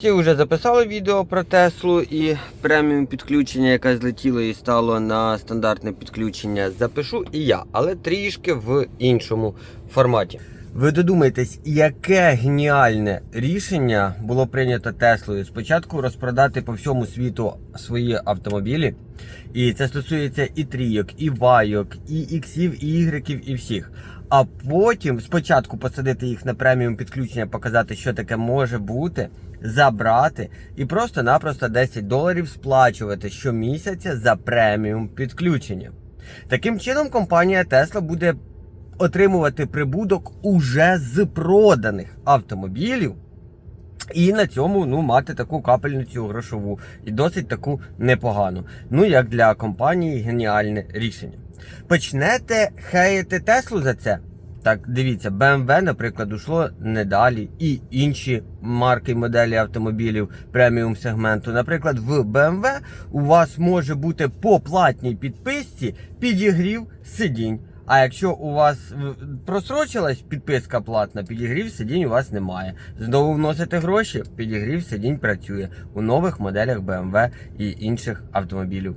Ті вже записали відео про Теслу і преміум підключення, яке злетіло і стало на стандартне підключення. Запишу і я, але трішки в іншому форматі. Ви додумайтесь, яке геніальне рішення було прийнято Теслою. Спочатку розпродати по всьому світу свої автомобілі. І це стосується і трійок, і вайок, і іксів, і ігреків, і всіх. А потім спочатку посадити їх на преміум підключення, показати, що таке може бути, забрати і просто-напросто 10 доларів сплачувати щомісяця за преміум підключення. Таким чином, компанія Tesla буде отримувати прибуток уже з проданих автомобілів. І на цьому ну, мати таку капельницю грошову і досить таку непогану. Ну, як для компанії, геніальне рішення. Почнете хеяти Теслу за це? Так, дивіться, BMW, наприклад, ушло не далі, і інші марки моделі автомобілів преміум сегменту. Наприклад, в BMW у вас може бути по платній підписці підігрів сидінь. А якщо у вас просрочилась підписка платна, підігрів сидінь у вас немає. Знову вносите гроші, підігрів сидінь працює у нових моделях BMW і інших автомобілів.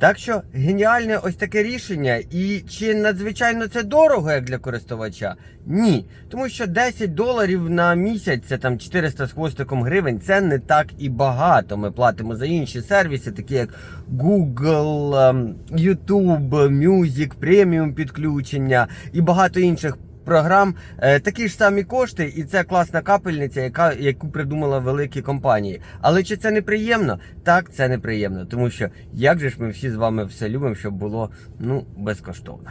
Так що геніальне ось таке рішення. І чи надзвичайно це дорого, як для користувача? Ні. Тому що 10 доларів на місяць, це там 400 з хвостиком гривень, це не так і багато. Ми платимо за інші сервіси, такі як Google, ем, YouTube, Music, преміум підключення і багато інших. Програм е, такі ж самі кошти, і це класна капельниця, яка яку придумала великі компанії. Але чи це неприємно? Так, це неприємно, тому що як же ж ми всі з вами все любимо, щоб було ну безкоштовно.